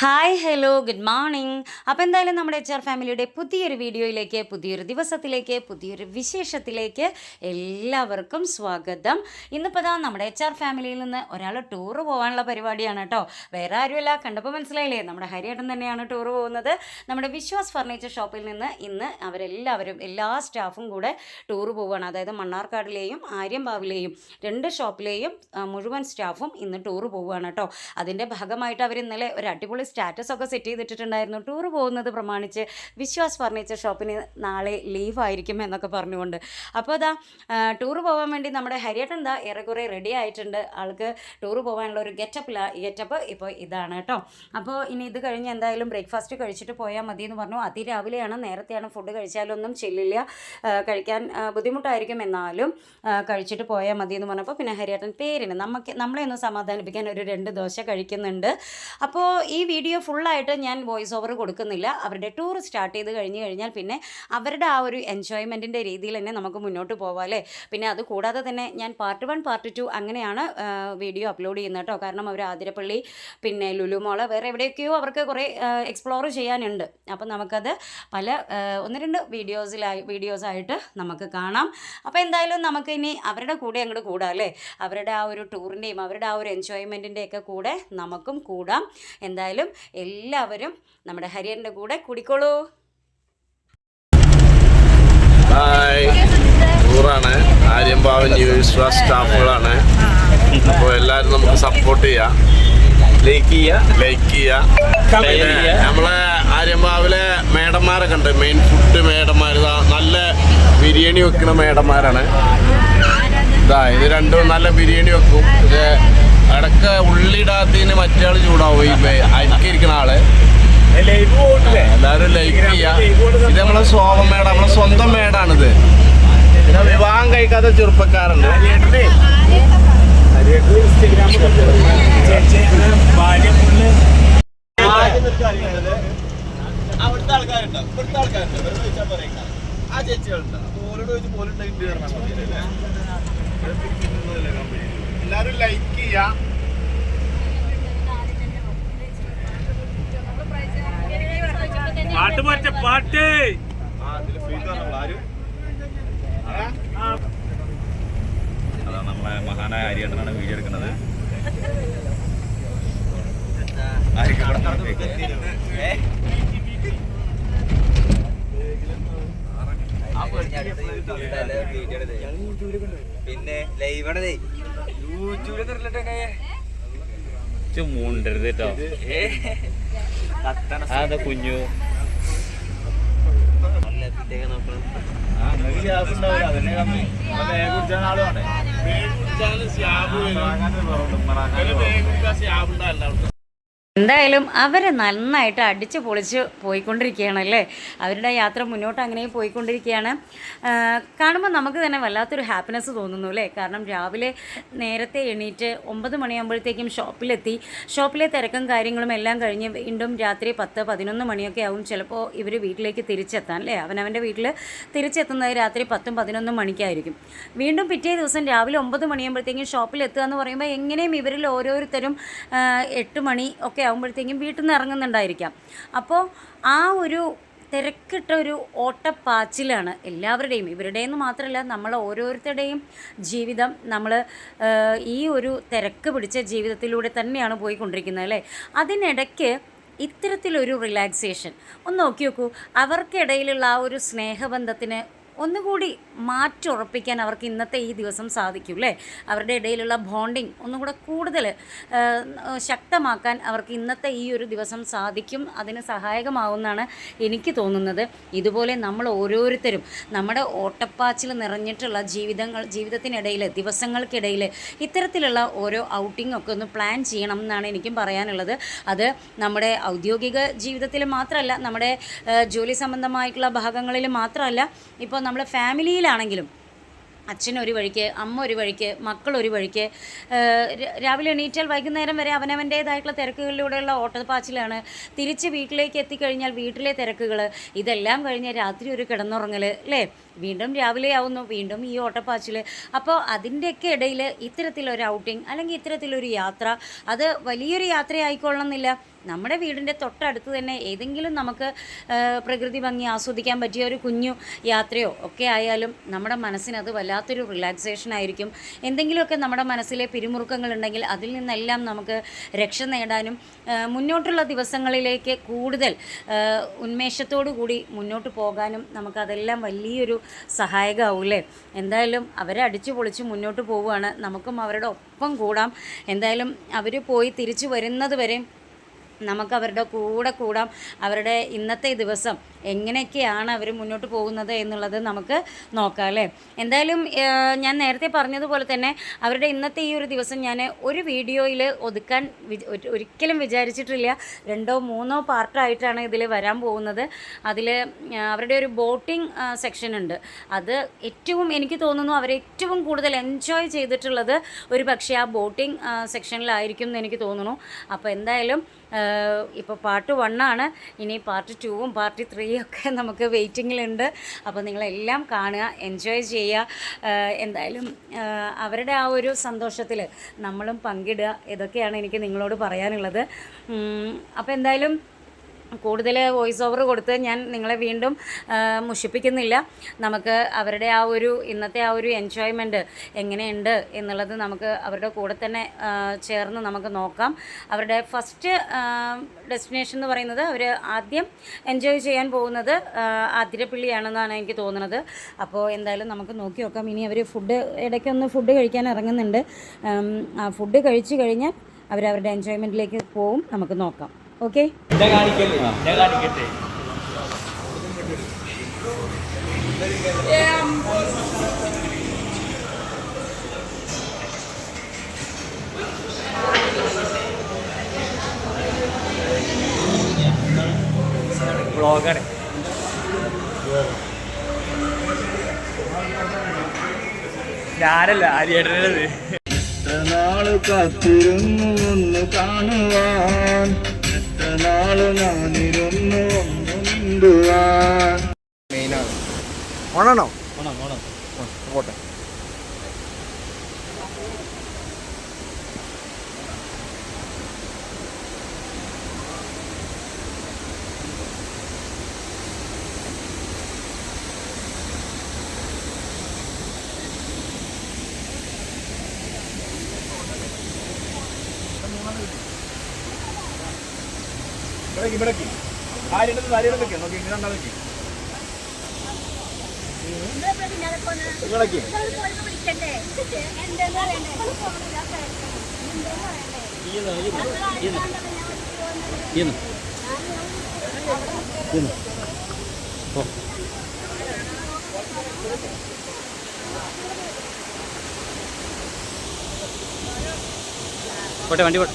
Hi hello good morning അപ്പോൾ എന്തായാലും നമ്മുടെ എച്ച് ആർ ഫാമിലിയുടെ പുതിയൊരു വീഡിയോയിലേക്ക് പുതിയൊരു ദിവസത്തിലേക്ക് പുതിയൊരു വിശേഷത്തിലേക്ക് എല്ലാവർക്കും സ്വാഗതം. ഇന്നിപ്പോൾ ഇതാ നമ്മുടെ എച്ച് ആർ ഫാമിലിയിൽ നിന്ന് ഒരാൾ ടൂറ് പോകാനുള്ള പരിപാടിയാണ് കേട്ടോ വേറെ ആരുമല്ല കണ്ടപ്പോൾ മനസ്സിലായില്ലേ? നമ്മുടെ ഹരിയേട്ടൻ തന്നെയാണ് ടൂറ് പോകുന്നത്. നമ്മുടെ വിശ്വാസ് ഫർണിച്ചർ ഷോപ്പിൽ നിന്ന് ഇന്ന് അവരെല്ലാവരും എല്ലാ സ്റ്റാഫും കൂടെ ടൂറ് പോവുകയാണ് അതായത് മണ്ണാർക്കാടിലെയും ആര്യമ്പാവിലെയും രണ്ട് ഷോപ്പിലെയും മുഴുവൻ സ്റ്റാഫും ഇന്ന് ടൂറ് പോവുകയാണ് കേട്ടോ അതിന്റെ ഭാഗമായിട്ട് അവർ ഇന്നലെ ഒരു അടിപൊളി സ്റ്റാറ്റസ് ഒക്കെ സെറ്റ് ചെയ്തിട്ടുണ്ടായിരുന്നു ടൂർ പോകുന്നത് പ്രമാണിച്ച് വിശ്വാസ് ഫർണിച്ചർ ഷോപ്പിന് നാളെ ലീവ് ആയിരിക്കും എന്നൊക്കെ പറഞ്ഞുകൊണ്ട്. അപ്പോൾ അതാ ടൂർ പോകാൻ വേണ്ടി നമ്മുടെ ഹരിയേട്ടൻ എന്താ ഏറെക്കുറെ റെഡി ആയിട്ടുണ്ട്. ആൾക്ക് ടൂർ പോകാനുള്ള ഒരു ഗെറ്റപ്പ് ഗെറ്റപ്പ് ഇപ്പോൾ ഇതാണ് കേട്ടോ. അപ്പോൾ ഇനി ഇത് കഴിഞ്ഞ് എന്തായാലും ബ്രേക്ക്ഫാസ്റ്റ് കഴിച്ചിട്ട് പോയാൽ മതി എന്ന് പറഞ്ഞു. അതിരാവിലെയാണ് നേരത്തെയാണ് ഫുഡ് കഴിച്ചാലൊന്നും ചെല്ലില്ല. കഴിക്കാൻ ബുദ്ധിമുട്ടായിരിക്കും എന്നാലും കഴിച്ചിട്ട് പോയാൽ മതി എന്ന് പറഞ്ഞപ്പോൾ പിന്നെ ഹരിയേട്ടൻ പേരിന് നമുക്ക് നമ്മളെ ഒന്ന് സമാധാനിപ്പിക്കാൻ ഒരു രണ്ട് ദോശ കഴിക്കുന്നുണ്ട്. അപ്പോൾ ഈ വീഡിയോ ഫുള്ളായിട്ട് ഞാൻ വോയിസ് ഓവർ കൊടുക്കുന്നില്ല. അവരുടെ ടൂർ സ്റ്റാർട്ട് ചെയ്ത് കഴിഞ്ഞ് കഴിഞ്ഞാൽ പിന്നെ അവരുടെ ആ ഒരു എൻജോയ്മെന്റിന്റെ രീതിയിൽ തന്നെ നമുക്ക് മുന്നോട്ട് പോകാം അല്ലേ? പിന്നെ അത് കൂടാതെ തന്നെ ഞാൻ പാർട്ട് വൺ പാർട്ട് ടു അങ്ങനെയാണ് വീഡിയോ അപ്ലോഡ് ചെയ്യുന്നത് കേട്ടോ. കാരണം അവർ ആതിരപ്പള്ളി പിന്നെ ലുലുമോൾ വേറെ എവിടെയൊക്കെയോ അവർക്ക് കുറേ എക്സ്പ്ലോർ ചെയ്യാനുണ്ട്. അപ്പം നമുക്കത് പല ഒന്ന് രണ്ട് വീഡിയോസിലായി വീഡിയോസായിട്ട് നമുക്ക് കാണാം. അപ്പോൾ എന്തായാലും നമുക്ക് ഇനി അവരുടെ കൂടെ അങ്ങോട്ട് കൂടാം അല്ലേ? അവരുടെ ആ ഒരു ടൂറിന്റെയും അവരുടെ ആ ഒരു എൻജോയ്മെന്റിന്റെയൊക്കെ കൂടെ നമുക്കും കൂടാം. എന്തായാലും എല്ലാവരും നമ്മുടെ ഹരിയന്റെ കൂടെ കൂടിക്കോളൂ. ടൂറാണ് ആര്യമ്പാവൻ ന്യൂ വിശ്വാസ് സ്റ്റാഫുകളാണ്. അപ്പോൾ എല്ലാവരും നമുക്ക് സപ്പോർട്ട് ചെയ്യാം. ലൈക്ക് ചെയ്യുക ലൈക്ക് ചെയ്യുക. നമ്മളെ ആര്യമ്പാവിലെ മേഡന്മാരൊക്കെ ഉണ്ട്. മെയിൻ ഫുഡ് മേഡന്മാർ ഇതാ നല്ല ബിരിയാണി വെക്കുന്ന മേഡന്മാരാണ്. ഇതാ ഇത് രണ്ടും നല്ല ബിരിയാണി വെക്കും. ഇത് ഇടയ്ക്ക് ഉള്ളിടാത്തതിന് മറ്റേ ചൂടാവും. ഈ ആൾ. എല്ലാരും ലൈക്ക് ചെയ്യാം. ഇത് നമ്മളെ സ്വാഭം മേട നമ്മളെ സ്വന്തം മേടാണിത്. പിന്നെ വിവാഹം കഴിക്കാത്ത ചെറുപ്പക്കാരുണ്ട്. ഭാര്യ മഹാനായ ആര്യേട്ടനാണ് വീഡിയോ എടുക്കുന്നത്. പിന്നെ ലൈവാണതേ മൂണ്ടരുത് കേട്ടോ. അതാ കുഞ്ഞു. ആ ഗ്യാസ് ഉണ്ടാവില്ല. അതന്നെ കമ്മി. കുടിച്ചാൽ ആൾ വേണ്ടേ എന്തായാലും അവർ നന്നായിട്ട് അടിച്ച് പൊളിച്ച് പോയിക്കൊണ്ടിരിക്കുകയാണ് അല്ലേ അവരുടെ യാത്ര മുന്നോട്ട് അങ്ങനെ പോയിക്കൊണ്ടിരിക്കുകയാണ്. കാണുമ്പോൾ നമുക്ക് തന്നെ വല്ലാത്തൊരു ഹാപ്പിനെസ് തോന്നുന്നു അല്ലേ? കാരണം രാവിലെ നേരത്തെ എണീറ്റ് ഒമ്പത് മണിയാകുമ്പോഴത്തേക്കും ഷോപ്പിലെത്തി. ഷോപ്പിലെ തിരക്കും കാര്യങ്ങളും എല്ലാം കഴിഞ്ഞ് വീണ്ടും രാത്രി പത്ത് പതിനൊന്ന് മണിയൊക്കെ ആവും. ചിലപ്പോൾ ഇവർ വീട്ടിലേക്ക് തിരിച്ചെത്താൻ അല്ലേ? അവനവന്റെ വീട്ടിൽ തിരിച്ചെത്തുന്നത് രാത്രി പത്തും പതിനൊന്നും മണിക്കായിരിക്കും. വീണ്ടും പിറ്റേ ദിവസം രാവിലെ ഒമ്പത് മണിയാകുമ്പോഴത്തേക്കും ഷോപ്പിലെത്തുക എന്ന് പറയുമ്പോൾ എങ്ങനെയും ഇവരിൽ ഓരോരുത്തരും എട്ട് മണി ഒക്കെ ആകുമ്പോഴത്തേക്കും വീട്ടിൽ നിന്ന് ഇറങ്ങുന്നുണ്ടായിരിക്കാം. അപ്പോൾ ആ ഒരു തിരക്കിട്ട ഒരു ഓട്ടപ്പാച്ചിലാണ് എല്ലാവരുടെയും ഇവരുടെയെന്ന് മാത്രമല്ല നമ്മൾ ഓരോരുത്തരുടെയും ജീവിതം. നമ്മൾ ഈ ഒരു തിരക്ക് പിടിച്ച ജീവിതത്തിലൂടെ തന്നെയാണ് പോയിക്കൊണ്ടിരിക്കുന്നത് അല്ലേ? അതിനിടയ്ക്ക് ഇത്തരത്തിലൊരു റിലാക്സേഷൻ. ഒന്ന് നോക്കി നോക്കൂ അവർക്കിടയിലുള്ള ആ ഒരു സ്നേഹബന്ധത്തിന് ഒന്നുകൂടി മാറ്റുറപ്പിക്കാൻ അവർക്ക് ഇന്നത്തെ ഈ ദിവസം സാധിക്കും അല്ലേ അവരുടെ ഇടയിലുള്ള ബോണ്ടിങ് ഒന്നുകൂടെ കൂടുതൽ ശക്തമാക്കാൻ അവർക്ക് ഇന്നത്തെ ഈ ഒരു ദിവസം സാധിക്കും. അതിന് സഹായകമാവുമെന്നാണ് എനിക്ക് തോന്നുന്നത്. ഇതുപോലെ നമ്മൾ ഓരോരുത്തരും നമ്മുടെ ഓട്ടപ്പാച്ചിൽ നിറഞ്ഞിട്ടുള്ള ജീവിതങ്ങൾ ജീവിതത്തിനിടയിൽ ദിവസങ്ങൾക്കിടയിൽ ഇത്തരത്തിലുള്ള ഓരോ ഔട്ടിംഗ് ഒക്കെ ഒന്ന് പ്ലാൻ ചെയ്യണം എന്നാണ് എനിക്കും പറയാനുള്ളത്. അത് നമ്മുടെ ഔദ്യോഗിക ജീവിതത്തിൽ മാത്രമല്ല നമ്മുടെ ജോലി സംബന്ധമായിട്ടുള്ള ഭാഗങ്ങളിൽ മാത്രമല്ല ഇപ്പോൾ നമ്മൾ ഫാമിലിയിലാണെങ്കിലും അച്ഛൻ ഒരു വഴിക്ക് അമ്മ ഒരു വഴിക്ക് മക്കൾ ഒരു വഴിക്ക് രാവിലെ എണീറ്റാൽ വൈകുന്നേരം വരെ അവനവന്റേതായിട്ടുള്ള തിരക്കുകളിലൂടെയുള്ള ഓട്ടപ്പാച്ചിലാണ്. തിരിച്ച് വീട്ടിലേക്ക് എത്തിക്കഴിഞ്ഞാൽ വീട്ടിലെ തിരക്കുകൾ ഇതെല്ലാം കഴിഞ്ഞ് രാത്രി ഒരു കിടന്നുറങ്ങൽ അല്ലേ? വീണ്ടും രാവിലെ ആവുന്നു വീണ്ടും ഈ ഓട്ടപ്പാച്ചിൽ അപ്പോൾ അതിന്റെയൊക്കെ ഇടയിൽ ഇത്തരത്തിലൊരു ഔട്ടിങ് അല്ലെങ്കിൽ ഇത്തരത്തിലൊരു യാത്ര അത് വലിയൊരു യാത്രയായിക്കൊള്ളണമെന്നില്ല. നമ്മുടെ വീടിന്റെ തൊട്ടടുത്ത് തന്നെ ഏതെങ്കിലും നമുക്ക് പ്രകൃതി ഭംഗി ആസ്വദിക്കാൻ പറ്റിയ ഒരു കുഞ്ഞു യാത്രയോ ഒക്കെ ആയാലും നമ്മുടെ മനസ്സിന് അത് വല്ലാത്തൊരു റിലാക്സേഷൻ ആയിരിക്കും. എന്തെങ്കിലുമൊക്കെ നമ്മുടെ മനസ്സിലെ പിരിമുറുക്കങ്ങൾ ഉണ്ടെങ്കിൽ അതിൽ നിന്നെല്ലാം നമുക്ക് രക്ഷ നേടാനും മുന്നോട്ടുള്ള ദിവസങ്ങളിലേക്ക് കൂടുതൽ ഉന്മേഷത്തോടു കൂടി മുന്നോട്ട് പോകാനും നമുക്കതെല്ലാം വലിയൊരു സഹായകമാവൂലേ എന്തായാലും അവരെ അടിച്ചു പൊളിച്ച് മുന്നോട്ട് പോവുകയാണ്. നമുക്കും അവരുടെ ഒപ്പം കൂടാം. എന്തായാലും അവർ പോയി തിരിച്ചു വരുന്നത് വരെ നമുക്ക് അവരുടെ കൂടെ കൂടാം. അവരുടെ ഇന്നത്തെ ദിവസം എങ്ങനെയൊക്കെയാണ് അവർ മുന്നോട്ട് പോകുന്നത് എന്നുള്ളത് നമുക്ക് നോക്കാം അല്ലേ? എന്തായാലും ഞാൻ നേരത്തെ പറഞ്ഞതുപോലെ തന്നെ അവരുടെ ഇന്നത്തെ ഈ ഒരു ദിവസം ഞാൻ ഒരു വീഡിയോയിൽ ഒതുക്കാൻ ഒരിക്കലും വിചാരിച്ചിട്ടില്ല. രണ്ടോ മൂന്നോ പാർട്ടായിട്ടാണ് ഇതിൽ വരാൻ പോകുന്നത്. അതിൽ അവരുടെ ഒരു ബോട്ടിംഗ് സെക്ഷൻ ഉണ്ട്. അത് ഏറ്റവും എനിക്ക് തോന്നുന്നു അവർ ഏറ്റവും കൂടുതൽ എൻജോയ് ചെയ്തിട്ടുള്ളത് ഒരു പക്ഷേ ആ ബോട്ടിംഗ് സെക്ഷനിലായിരിക്കും എന്ന് എനിക്ക് തോന്നുന്നു. അപ്പോൾ എന്തായാലും ഇപ്പോൾ പാർട്ട് വണ്ണാണ്. ഇനി പാർട്ട് ടൂവും പാർട്ട് ത്രീയും ഒക്കെ നമുക്ക് വെയിറ്റിങ്ങിലുണ്ട്. അപ്പോൾ നിങ്ങളെല്ലാം കാണുക എൻജോയ് ചെയ്യുക. എന്തായാലും അവരുടെ ആ ഒരു സന്തോഷത്തിൽ നമ്മളും പങ്കിടുക. ഇതൊക്കെയാണ് എനിക്ക് നിങ്ങളോട് പറയാനുള്ളത്. അപ്പോൾ എന്തായാലും കൂടുതൽ വോയിസ് ഓവർ കൊടുത്ത് ഞാൻ നിങ്ങളെ വീണ്ടും മുഷിപ്പിക്കുന്നില്ല. നമുക്ക് അവരുടെ ആ ഒരു ഇന്നത്തെ ആ ഒരു എൻജോയ്മെന്റ് എങ്ങനെയുണ്ട് എന്നുള്ളത് നമുക്ക് അവരുടെ കൂടെ തന്നെ ചേർന്ന് നമുക്ക് നോക്കാം. അവരുടെ ഫസ്റ്റ് ഡെസ്റ്റിനേഷൻ എന്ന് പറയുന്നത് അവർ ആദ്യം എൻജോയ് ചെയ്യാൻ പോകുന്നത് ആതിരപ്പള്ളിയാണെന്നാണ് എനിക്ക് തോന്നുന്നത്. അപ്പോൾ എന്തായാലും നമുക്ക് നോക്കി നോക്കാം. ഇനി അവർ ഫുഡ് ഇടയ്ക്കൊന്ന് ഫുഡ് കഴിക്കാൻ ഇറങ്ങുന്നുണ്ട്. ആ ഫുഡ് കഴിച്ചു കഴിഞ്ഞാൽ അവരവരുടെ എൻജോയ്മെന്റിലേക്ക് പോവും നമുക്ക് നോക്കാം. ഓക്കെ? ബ്ലോഗാണ് ഞാനല്ല ആര്യേട്ടനത് എത്ര നാൾ കാത്തിരുന്നു ഒന്ന് കാണുവാൻ. നാൾ ഞാനിരുന്നു ഓണാണോ? ഓണം ഓണം. പോട്ടെ. ഇവിടേക്ക് ആരുടെ ആരുടെ വെക്കാം? നോക്കി ഇങ്ങനെ ഉണ്ടാ പോട്ടെ വണ്ടി പോട്ടെ.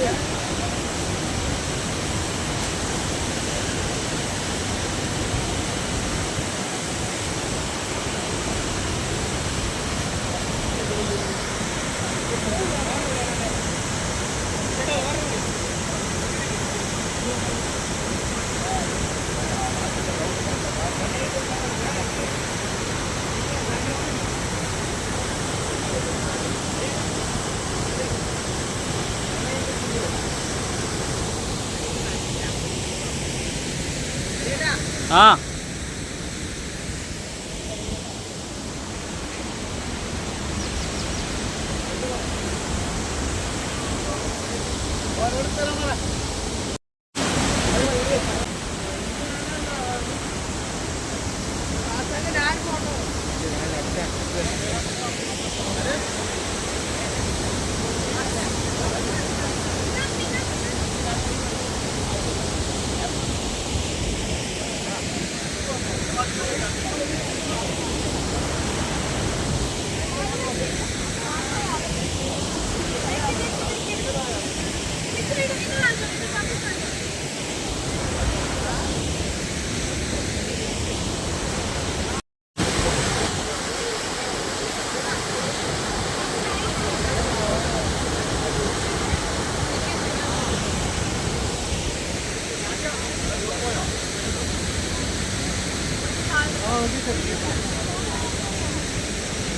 Yeah. ആ.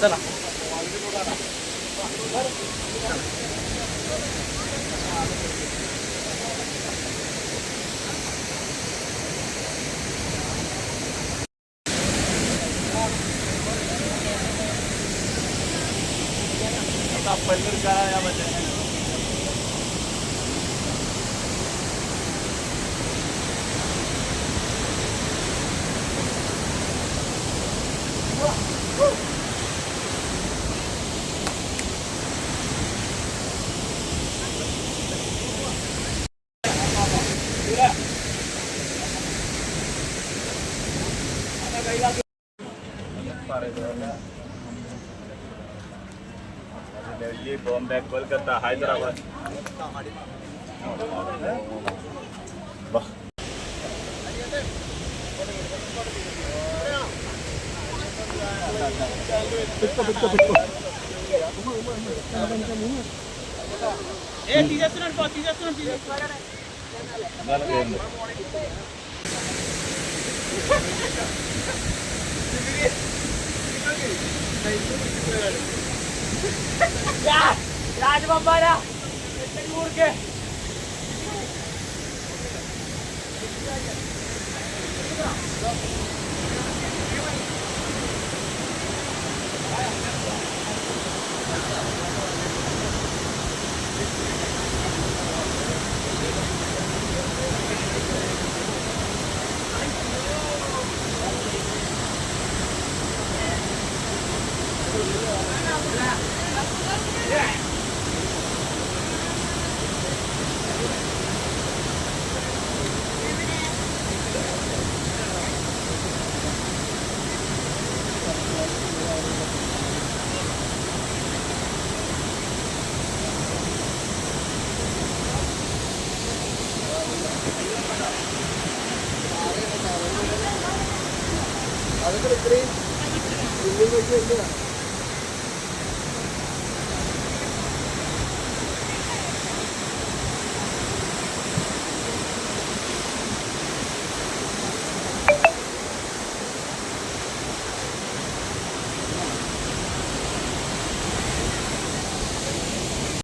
真的。दिल्ली बॉम्बे कोलकाता हैदराबाद ఏ తీసేస్తున్నాడు పో తీసేస్తున్నాడు తీసేస్తున్నాడు രാജബമ്പാല തെക്കൻകൂർക്ക് അതുങ്ങൾ ഇത്രയും വലിയ വലിയ